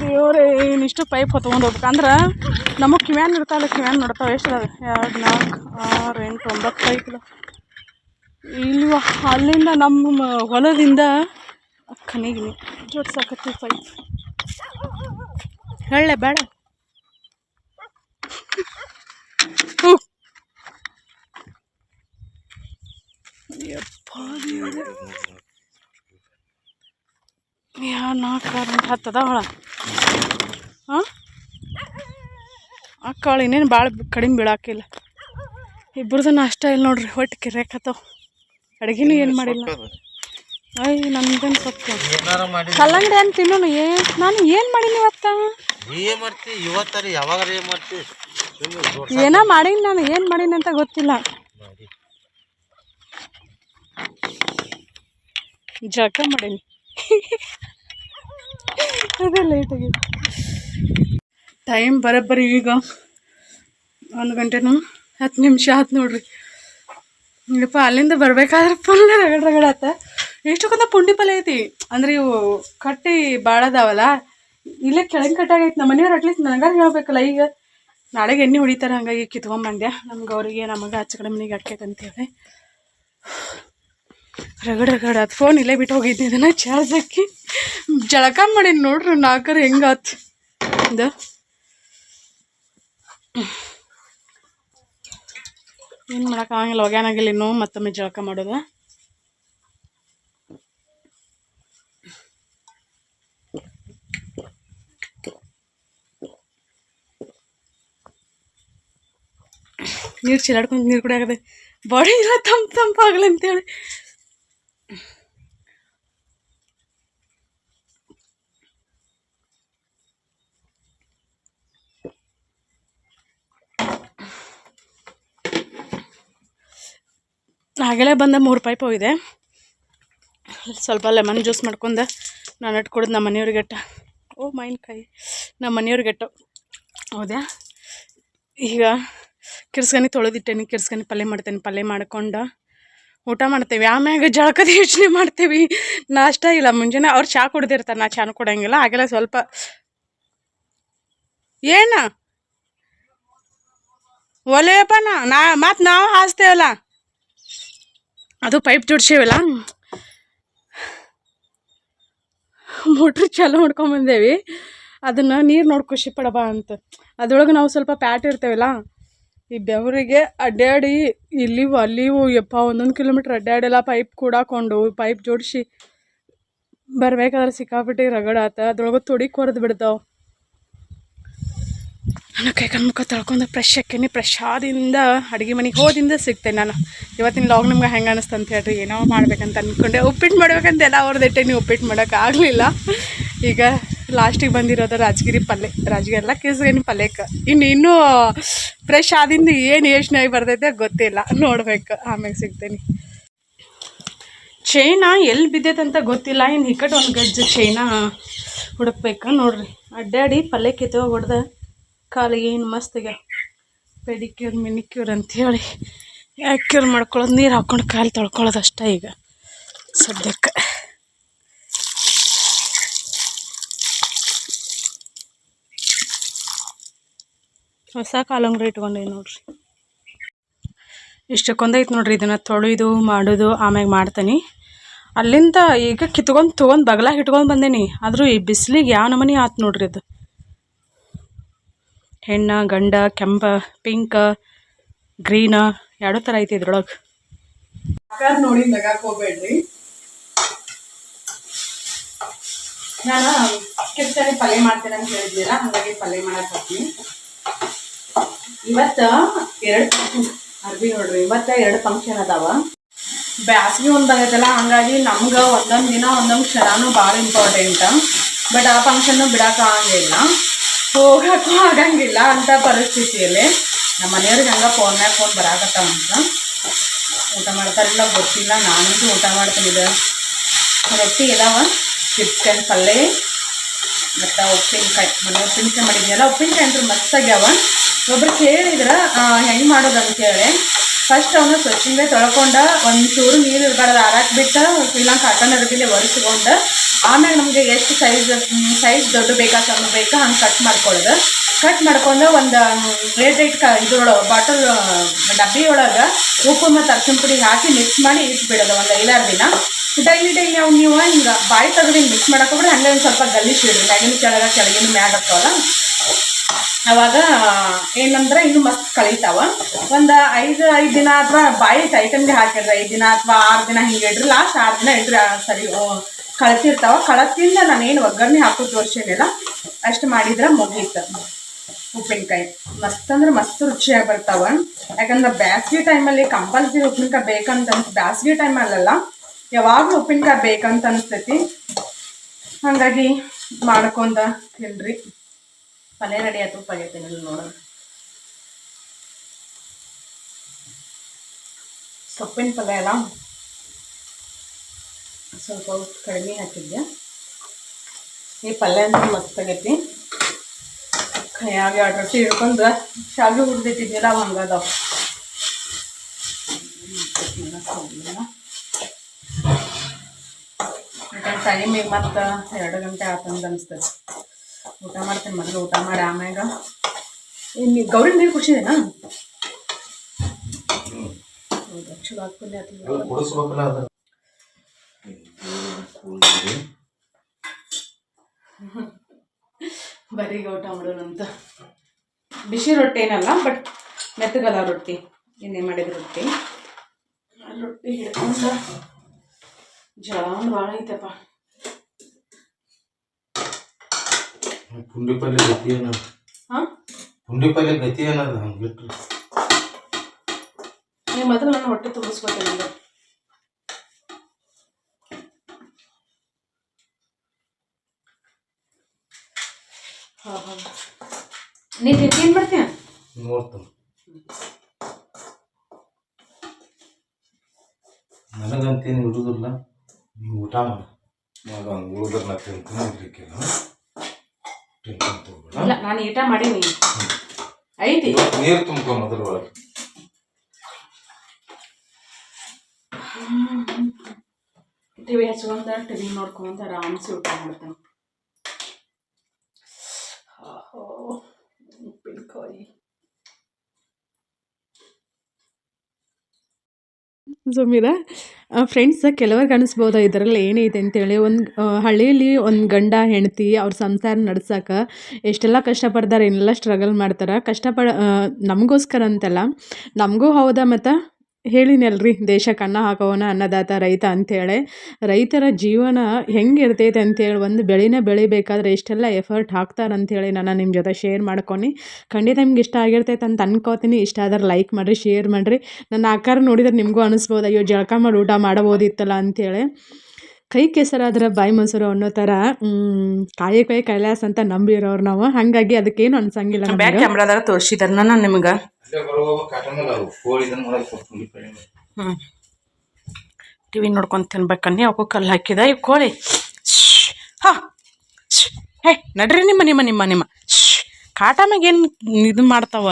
A: ದೇವ್ರೆ ಇಷ್ಟು ಪೈಪ್ ಹೊತ್ಕೊಂಡು ಹೋಗ್ಬೇಕಂದ್ರೆ ನಮಗೆ ಕಿವ್ಯಾನ್ ಇರ್ತಾವಲ್ಲ, ಕಿವ್ಯಾನ್ ನೋಡ್ತಾವೆ. ಎಷ್ಟು ಅದಾವೆ? ಎರಡು, ನಾಲ್ಕು, ಆರು, ಎಂಟು ಒಂಬತ್ತು ಪೈಪ್ ಇಲ್ಲಿ ಅಲ್ಲಿಂದ ನಮ್ಮ ಹೊಲದಿಂದ ಖನಿಗಿನಿ ಜೋಡ್ಸಾಕತ್ತೀವಿ ಪೈಪ್. ಹೇಳ ಬೇಡ. ಹ್ಞೂ ಯಪ್ಪ ದೇವ್ರೇ. ಯಾ ನಾಲ್ಕು ಆರು ಹತ್ತದ ಹತ್ತು ಅದಾವಳ ಹಾಂ ಅಕ್ಕಳು ಇನ್ನೇನು ಭಾಳ ಕಡಿಮೆ ಬೀಳಾಕಿಲ್ಲ. ಇಬ್ಬರದ್ದು ನಾಷ್ಟ ಇಲ್ಲ ನೋಡ್ರಿ ಹೊಟ್ಟೆ ಕಿರ್ಯಾಕತ್ತಾವ ಅಡುಗೆನೂ ಏನು ಮಾಡಿಲ್ಲ. ಅಯ್ಯ ನಮ್ದೇನು ಸೊಪ್ಪು ಕಲ್ಲಂಗಡಿ ಏನು ತಿನ್ನೋನು ಏ ನಾನು ಏನು ಮಾಡೀನಿ ಇವತ್ತ?
C: ಏನು ಮಾಡ್ತಿ? ಇವತ್ತಾರ ಯಾವಾಗ ಏನು ಮಾಡ್ತಿ? ಸುಮ್ನೆ ಜೋಡ್ಸ
A: ಏನೋ ಮಾಡೀನಿ ನಾನು, ಏನು ಮಾಡೀನಿ ಅಂತ ಗೊತ್ತಿಲ್ಲ. ಜಳಕ ಮಾಡೀನಿ. ಅದೇ ಲೇಟ್ ಆಗಿದೆ. ಟೈಮ್ ಬರೋಬ್ಬರಿ ಈಗ ಒಂದು ಗಂಟೆನೂ ಹತ್ತು ನಿಮಿಷ ಆಯ್ತು ನೋಡ್ರಿ. ಇಲ್ಲಪ್ಪ, ಅಲ್ಲಿಂದ ಬರ್ಬೇಕಾದ್ರೆ ಫುಲ್ ರಗಡ್ ರಗಡ್ ಆತ. ಎಷ್ಟಕ್ಕೊಂದ ಪುಂಡಿ ಪಲ್ಯ ಐತಿ? ಅಂದ್ರೆ ಇವು ಕಟ್ಟಿ ಭಾಳ ಅದಾವಲ್ಲ ಇಲ್ಲೇ ಕೆಳಗೆ ಕಟ್ಟಾಗೈತಿ, ನಮ್ಮ ಮನೆಯವ್ರು ಅಟ್ಲೀಸ್ಟ್ ನನಗಾರ ಹೇಳ್ಬೇಕಲ್ಲ, ಈಗ ನಾಳೆಗೆ ಎಣ್ಣೆ ಹೊಡಿತಾರೆ, ಹಂಗಾಗಿ ಕಿತ್ಕೊಂಬಂದೆ ನಮ್ಗೆ ಅವರಿಗೆ, ನಮಗೆ ಆಚೆ ಕಡೆ ಮನೆಗೆ ಆಕೈತೆ ಅಂತೇಳಿ. ರಗಡ್ ರಗಡ್ ಅದು ಫೋನ್ ಇಲ್ಲೇ ಬಿಟ್ಟು ಹೋಗಿದ್ದೆ, ಇದನ್ನು ಚಾರ್ಜ್ ಹಾಕಿ ಜಳಕ ಮಾಡೀನಿ ನೋಡ್ರಿ, ನಾಲ್ಕರ ಹೆಂಗಾತು ಇದು. ಏನು ಮಾಡೋಕ್ಕಾಗಂಗಿಲ್ಲ ಒಗ್ಯಾನಾಗಿಲ್ಲ ಇನ್ನೂ, ಮತ್ತೊಮ್ಮೆ ಜಳಕ ಮಾಡೋದು. ನೀರು ಚಿಲಾಡ್ಕೊಂಡು ನೀರು ಕುಡಿಯಾಗದೆ ಬಾಡಿ ಎಲ್ಲ ತಂಪು ತಂಪಾಗಲಿ ಅಂತೇಳಿ. ಹಾಗೆಲ್ಲ ಬಂದ ಮೂರು ಪೈಪ್ ಹೋಗಿದೆ. ಸ್ವಲ್ಪ ಲೆಮನ್ ಜ್ಯೂಸ್ ಮಾಡ್ಕೊಂಡೆ. ನಾನು ಇಟ್ಕೊಡೋದು ಕುಡಿದು ನಮ್ಮ ಮನೆಯವ್ರಿಗೆಟ್ಟ ಓ ಮಾವಿನಕಾಯಿ ನಮ್ಮ ಮನೆಯವ್ರಿಗೆಟ್ಟು ಹೌದಾ. ಈಗ ಕಿರ್ಸ್ಗನಿ ತೊಳೆದಿಟ್ಟೇನಿ ಕಿರ್ಸ್ಕನಿ ಪಲ್ಯ ಮಾಡ್ತೇನೆ, ಪಲ್ಯ ಮಾಡ್ಕೊಂಡು ಊಟ ಮಾಡ್ತೇವೆ. ಆಮ್ಯಾಗ ಜಳಕದ ಯೋಚನೆ ಮಾಡ್ತೇವೆ. ನಾಷ್ಟ ಇಲ್ಲ, ಮುಂಜಾನೆ ಅವ್ರು ಚಹಾ ಕುಡ್ದಿರ್ತಾರೆ, ನಾ ಚಾನು ಕೊಡೋಂಗಿಲ್ಲ ಆಗೆಲ್ಲ ಸ್ವಲ್ಪ ಏನ? ಒಲೆಯಪ್ಪ ನಾ ನಾ, ಮತ್ತು ನಾವು ಹಾಸ್ತೇವಲ್ಲ? ಅದು ಪೈಪ್ ಜೋಡ್ಸೇವಲ್ಲ? ಮೋಟ್ರ್ ಚಾಲು ಮಾಡ್ಕೊಂಬಂದೇವಿ. ಅದನ್ನು ನೀರು ನೋಡಿ ಖುಷಿ ಪಡಬಾ ಅಂತ. ಅದ್ರೊಳಗೆ ನಾವು ಸ್ವಲ್ಪ ಪ್ಯಾಟ್ ಇರ್ತೇವಲ್ಲ? ಈ ಬೆವರಿಗೆ ಅಡ್ಡಾಡಿ ಇಲ್ಲಿ ಅಲ್ಲಿವು ಯಪ್ಪ, ಒಂದೊಂದು ಕಿಲೋಮೀಟ್ರ್ ಅಡ್ಡಾಡೆಲ್ಲ. ಪೈಪ್ ಕೂಡಾಕೊಂಡು ಪೈಪ್ ಜೋಡಿಸಿ ಬರ್ಬೇಕಾದ್ರೆ ಸಿಕ್ಕಾಪಟ್ಟೆ ರಗಡ ಆತ ಅದ್ರೊಳಗೆ ತೊಡಿ ಕೊರೆದು ಬಿಡ್ತಾವೆ. ನಾನು ಕೈಕಾಲು ಮುಖ ತೊಳ್ಕೊಂಡು ಫ್ರೆಶ್ ಆಕ್ಕೇನಿ ಪ್ರಸಾದಿಂದ ಅಡುಗೆ ಮನೆಗೆ ಹೋದಿಂದ ಸಿಗ್ತೇನೆ ನಾನು. ಇವತ್ತಿನ ಲಾಗ್ ನಿಮ್ಗೆ ಹೆಂಗೆ ಅನಿಸ್ತು ಅಂತ ಹೇಳ್ರಿ, ಏನೋ ಮಾಡ್ಬೇಕಂತ ಅಂದ್ಕೊಂಡೆ ಉಪ್ಪಿಟ್ಟು ಮಾಡ್ಬೇಕಂತ ಎಲ್ಲ ಅವ್ರದ್ದಿಟ್ಟೆ ನೀವು ಉಪ್ಪಿಟ್ಟು ಆಗಲಿಲ್ಲ. ಈಗ ಲಾಸ್ಟಿಗೆ ಬಂದಿರೋದು ರಾಜಗಿರಿ ಪಲ್ಯ ರಾಜಗಿರಿ ಎಲ್ಲ ಕಿಸ್ಗನಿ ಪಲ್ಯಕ್ಕೆ ಇನ್ನು, ಇನ್ನೂ ಫ್ರೆಶ್ ಆದಿಂದ ಏನು ಯೋಚನೆ ಆಗಿ ಬರ್ತೈತೆ ಗೊತ್ತಿಲ್ಲ. ನೋಡ್ಬೇಕು ಆಮೇಲೆ ಸಿಗ್ತೇನೆ. ಚೈನಾ ಎಲ್ಲಿ ಬಿದ್ದೈತೆ ಅಂತ ಗೊತ್ತಿಲ್ಲ. ಇನ್ನು ಹಿಕ್ಕಟ್ಟು ಒಂದು ಗಜ್ಜು ಚೈನಾ ಹುಡುಕ್ಬೇಕು ನೋಡ್ರಿ. ಅಡ್ಡಾಡಿ ಪಲ್ಯಕ್ಕೆ ಕಿತ್ತೋ ಹೊಡೆದ ಕಾಲಿಗೆ ಏನು ಮಸ್ತಿಗ ಪೆಡಿಕ್ಯೂರ್, ಮಿನಿಕ್ಯೂರ್ ಅಂಥೇಳಿ ಯಾಕ್ಯೂರ್ ಮಾಡ್ಕೊಳ್ಳೋದು, ನೀರು ಹಾಕ್ಕೊಂಡು ಕಾಲು ತೊಳ್ಕೊಳ್ಳೋದು ಅಷ್ಟೇ ಈಗ ಸದ್ಯಕ್ಕೆ. ಹೊಸ ಕಾಲಂಗ್ರಿ ಇಟ್ಕೊಂಡೆ ನೋಡ್ರಿ. ಇಷ್ಟಕ್ಕೊಂದೈತೆ ನೋಡ್ರಿ ಇದನ್ನು ತೊಳೆದು, ಮಾಡೋದು, ಆಮ್ಯಾಗ ಮಾಡ್ತೀನಿ. ಅಲ್ಲಿಂದ ಈಗ ಕಿತ್ಕೊಂಡು, ತೊಗೊಂಡು ಬಗಲಾಗ ಇಟ್ಕೊಂಡು ಬಂದೇನಿ. ಆದರೂ ಈ ಬಿಸಿಲಿಗೆ ಯಾವ ನಮೂನಿ ಆತು ನೋಡ್ರಿ ಅದು ಹೆಣ್ಣ, ಗಂಡ, ಕೆಂಪ, ಪಿಂಕ್, ಗ್ರೀನ್, ಎರಡೂ ಥರ ಐತಿ ಇದ್ರೊಳಗೆ. ನೋಡಿ ನಗಾಕ್ ಹೋಗ್ಬೇಡ್ರಿ. ನಾನು ಕಿರ್ಚನೆ ಪಲ್ಯ ಮಾಡ್ತೇನೆ ಅಂತ ಹೇಳಿದ್ನಲ್ಲ, ಹಾಗಾಗಿ ಪಲ್ಯ ಮಾಡಕ್ ಹೋಗ್ತೀನಿ. ಇವತ್ತ ಎರಡು ಅರ್ಬಿ ನೋಡ್ರಿ, ಇವತ್ತ ಎರಡು ಫಂಕ್ಷನ್ ಅದಾವ. ಬ್ಯಾಸ್ಗೆ ಒಂದು ಬಂದೈತಲ್ಲ ಹಂಗಾಗಿ ನಮ್ಗೆ ಒಂದೊಂದು ದಿನ ಒಂದೊಂದು ಕ್ಷಣನೂ ಭಾಳ ಇಂಪಾರ್ಟೆಂಟ್ ಬಟ್ ಆ ಫಂಕ್ಷನ್ನು ಬಿಡಕ್ಕೆ ಆಗಂಗಿಲ್ಲ. ಹೋಗಕ್ಕೂ ಆಗಂಗಿಲ್ಲ ಅಂತ ಪರಿಸ್ಥಿತಿಯಲ್ಲಿ. ನಮ್ಮ ಮನೆಯವ್ರಿಗೆ ಹಂಗೆ ಫೋನ್ಯಾಗ ಫೋನ್ ಬರಾಕತ್ತಾವ ಅಂತ. ಊಟ ಮಾಡ್ತಾರಿಲ್ಲ ಗೊತ್ತಿಲ್ಲ. ನಾನಂತೂ ಊಟ ಮಾಡ್ತೀನಿ ರೊಟ್ಟಿ ಇದಾವ. ಚಿಪ್ಸ್ಕಾಯಿ ಪಲ್ಲೆ, ಮತ್ತು ಉಪ್ಪಿನಕಾಯಿ. ಮನೆ ಉಪ್ಪಿನಕಾಯಿ ಮಾಡಿದ್ನಲ್ಲ, ಉಪ್ಪಿನಕಾಯಿ ಅಂದ್ರೆ ಮಸ್ತಾಗ್ಯಾವ ಒಬ್ರು ಕೇಳಿದ್ರೆ ಹೆಂಗೆ ಮಾಡೋದು ಅಂತೇಳಿ ಫಸ್ಟ್ ಅವನ್ನ ಸ್ವಚ್ಛಂಗೆ ತೊಳ್ಕೊಂಡ ಒಂದು ಚೂರು ನೀರು ಇರ್ಬಾರ್ದು ಆರಾಕ್ ಬಿಟ್ಟು ಇಲ್ಲ ಕಾಟನ್ ಅರ್ಬಿಲೆ ಒರೆಸ್ಕೊಂಡು ಆಮೇಲೆ ನಮಗೆ ಎಷ್ಟು ಸೈಜ್ ಸೈಜ್ ದೊಡ್ಡ ಬೇಕಾ, ಸಣ್ಣ ಬೇಕಾ, ಹಂಗೆ ಕಟ್ ಮಾಡ್ಕೊಳ್ಳೋದು ಕಟ್ ಮಾಡ್ಕೊಂಡು ಒಂದು ರೇಟ್ ಕ, ಇದ್ರೊಳಗೆ ಬಾಟಲ್ ಡಬ್ಬಿ ಒಳಗೆ ಉಪ್ಪು ಮತ್ತು ಅರ್ಶಿನ ಪುಡಿ ಹಾಕಿ ಮಿಕ್ಸ್ ಮಾಡಿ ಇಟ್ಬಿಡೋದು ಒಂದು ಐದಾರು ದಿನ. ಡೈಲಿ ಡೈಲಿ ಅವ್ನು ನೀವು ಹಿಂಗೆ ಬಾಯಿ ತೆಗೆದು ಹಿಂಗೆ ಮಿಕ್ಸ್ ಮಾಡಕ್ಕೆ ಹಂಗೆ ಒಂದು ಸ್ವಲ್ಪ ಗಲೀಜ್ ಇಡ್ರಿ ಮ್ಯಾಗಿನ ಕೆಳಗೆ, ಕೆಳಗಿನ ಮ್ಯಾಗ ಅವಾಗ, ಏನಂದ್ರೆ ಇನ್ನು ಮಸ್ತ್ ಕಳೀತಾವ. ಒಂದು ಐದು ಐದು ದಿನ ಅಥವಾ ಬಾಯಿ ಟೈಟನ್ಗೆ ಹಾಕಿಡ್ರಿ ಐದು ದಿನ ಅಥವಾ ಆರು ದಿನ ಹಿಂಗೆ ಇಡ್ರಿ. ಲಾಸ್ಟ್ ಆರು ದಿನ ಇಡ್ರಿ ಸರಿ ಕಳ್ತಿರ್ತಾವ ಕಳತಿಂದ ನಾನೇನು ಒಗ್ಗರಣೆ ಹಾಕೋದು ತೋರಿಸಿಲ್ಲ ಅಷ್ಟು ಮಾಡಿದ್ರೆ ಮುಗೀತು. ಉಪ್ಪಿನಕಾಯಿ. ಮಸ್ತ್ ಅಂದ್ರೆ ಮಸ್ತ್ ರುಚಿಯಾಗಿ ಬರ್ತಾವ. ಯಾಕಂದ್ರೆ ಬ್ಯಾಸಿಗೆ ಟೈಮಲ್ಲಿ ಕಂಪಲ್ಸರಿ ಉಪ್ಪಿನಕಾಯಿ ಬೇಕಂತ ಬ್ಯಾಸಿಗೆ ಟೈಮಲ್ಲೆಲ್ಲ, ಯಾವಾಗಲೂ ಉಪ್ಪಿನಕಾಯಿ ಬೇಕಂತ ಅನಿಸ್ತೈತಿ. ಹಾಗಾಗಿ ಮಾಡ್ಕೊಂಡ ತಿನ್ರಿ. ಪಲ್ಯ ರೆಡಿ ಆಯ್ತು ತಿನ್ನಲ್ಲ ನೋಡೋಣ. ಸೊಪ್ಪಿನ ಪಲ್ಯ ಅಲ್ಲ? ಸ್ವಲ್ಪ ಉಪ್ಪು ಕಡಿಮೆ ಹಾಕಿದ್ದೆ. ಈ ಪಲ್ಯ ಅಂತ ಮಸ್ತ್ ಆಗೈತಿ. ಕೈಯಾಗ ಎರಡು ರೊಟ್ಟಿ ಹಿಡ್ಕೊಂಡು ಶಾವಿಗೆ ಹುಡ್ದಿಟ್ಟಿದ್ದಿಲ್ಲ ಅವು ಟೈಮ್ ಟೈಮಿಗೆ ಮತ್ತೆ ಎರಡು ಗಂಟೆ ಆತಂದು ಅನಿಸ್ತದೆ. ಊಟ ಮಾಡ್ತೀನಿ ಮೊದಲು ಊಟ ಮಾಡಿ ಆಮ್ಯಾಗ. ಏನು ಗೌರಿ ನೀರು ಕುಡಿಸಿದೇನಾ? ಹೌದಾ ಚಲೋ ಆಗ್ತದೆ ಬರೀಗ ಊಟ ಮಾಡೋಣಂತ. ಬಿಸಿ ರೊಟ್ಟಿ ಏನಲ್ಲ ಬಟ್ ಮೆತ್ತಗಲ್ಲ ರೊಟ್ಟಿ. ಇನ್ನೇ ಮಾಡಿದ ರೊಟ್ಟಿ? ಆ ರೊಟ್ಟಿ ಹಿಡ್ಕೊಂಡ ಜಾನ್ ಭಾಳ ಐತಪ್ಪ.
C: ಪುಂಡಿ ಪಲ್ಯ ಗತಿ ಏನ?
A: ಹಾಂ
C: ಪುಂಡಿ ಪಲ್ಯ ಗತಿ ಏನದ ಹಂಗೆ ಬಿಟ್ಟು
A: ನೀವು ಮೊದಲು ನಾನು ಹೊಟ್ಟೆ ತುಂಬಿಸ್ಕೊತೀನಿ ಅಂದ್ರೆ ಹಾಂ. ಹಾಂ ನೀ ತಿರ್ಗೇನು ಬರ್ತೀಯ
C: ನೋಡ್ತಾನೆ. ನನಗಂತೇನು ಇಡುದಿಲ್ಲ ನೀವು ಊಟ ಮಾಡಿ. ಹಂಗೆ ಉಳಿದ್ರೆ ನಾ ತಿಂತೀನಿ ಇರ್ಲಿಕ್ಕಿಲ್ಲ ಟೆನ್ಷನ್ ತಗೋಬೇಡ
A: ಇಲ್ಲ ನಾನು ಊಟ ಮಾಡೀನಿ. ಐತಿ.
C: ನೀರು ತುಂಬ್ಕೊ ಮೊದಲು ಒಳಗೆ.
A: ಟಿವಿ ಹಚ್ಕೊಂತ ಟಿವಿ ನೋಡ್ಕೊಂತ ಆರಾಮ್ಸೆ ಊಟ ಮಾಡ್ತಾನೆ.
D: ಸೊ ಮೀರಾ ಫ್ರೆಂಡ್ಸ್ ಕೆಲವ್ರಿಗೆ ಅನಿಸ್ಬೋದು ಇದರಲ್ಲಿ ಏನೈತೆ ಅಂತೇಳಿ. ಒಂದು ಹಳ್ಳಿಯಲ್ಲಿ ಒಂದು ಗಂಡ, ಹೆಂಡತಿ, ಅವ್ರ ಸಂಸಾರ ನಡ್ಸೋಕೆ ಎಷ್ಟೆಲ್ಲ ಕಷ್ಟಪಡ್ತಾರೆ, ಏನೆಲ್ಲ ಸ್ಟ್ರಗಲ್ ಮಾಡ್ತಾರೆ, ಕಷ್ಟಪಡ ನಮಗೋಸ್ಕರ ಅಂತಲ್ಲ, ನಮಗೂ ಹೌದಾ ಮತ್ತು? ಹೇಳಿನಲ್ರಿ ದೇಶ ಅನ್ನ ಹಾಕೋವನ ಅನ್ನದಾತ ರೈತ ಅಂತೇಳಿ ರೈತರ ಜೀವನ ಹೆಂಗೆ ಇರ್ತೈತೆ ಅಂತೇಳಿ ಒಂದು ಬೆಳೆನ ಬೆಳಿಬೇಕಾದ್ರೆ ಇಷ್ಟೆಲ್ಲ ಎಫರ್ಟ್ ಹಾಕ್ತಾರೆ ಅಂಥೇಳಿ ನಾನು ನಿಮ್ಮ ಜೊತೆ ಶೇರ್ ಮಾಡ್ಕೊಂಡು ಖಂಡಿತ ನಿಮ್ಗೆ ಇಷ್ಟ ಆಗಿರ್ತೈತೆ ಅಂತ ಅನ್ಕೋತೀನಿ. ಇಷ್ಟ ಆದ್ರೆ ಲೈಕ್ ಮಾಡಿರಿ ಶೇರ್ ಮಾಡಿರಿ. ನನ್ನ ಆಕಾರ ನೋಡಿದ್ರೆ ನಿಮಗೂ ಅನಿಸ್ಬೋದು ಅಯ್ಯೋ ಜಳಕ ಮಾಡಿ ಊಟ ಮಾಡ್ಬೋದಿತ್ತಲ್ಲ ಅಂಥೇಳಿ ಕೈ ಕೆಸರಾದ್ರೆ ಬಾಯಿ ಮೊಸರು ಅನ್ನೋ ಥರ ಕಾಯಿ ಕೈ ಕೈಲಾಸ ಅಂತ ನಂಬಿರೋರು ನಾವು. ಹಾಗಾಗಿ ಅದಕ್ಕೇನು ಅನ್ಸಂಗಿಲ್ಲ
A: ಕ್ಯಾಮ್ರಾದಾಗ ತೋರಿಸಿದಾರೆ ನಾನು ನಿಮ್ಗೆ. ಹ್ಞೂ ಟಿವಿ ನೋಡ್ಕೊಂಡು ತಿನ್ಬೇಕನ್ನಿ ಅವಕ್ಕೂ ಕಲ್ಲು ಹಾಕಿದ. ಈ ಕೋಳಿ. ಹಾ. ಹೇ, ನಡ್ರಿ ನಿಮ್ಮ ನಿಮ್ಮ ನಿಮ್ಮ ನಿಮ್ಮ. ಕಾಟ ಮ್ಯಾಗ ಏನು ಇದು ಮಾಡ್ತಾವ?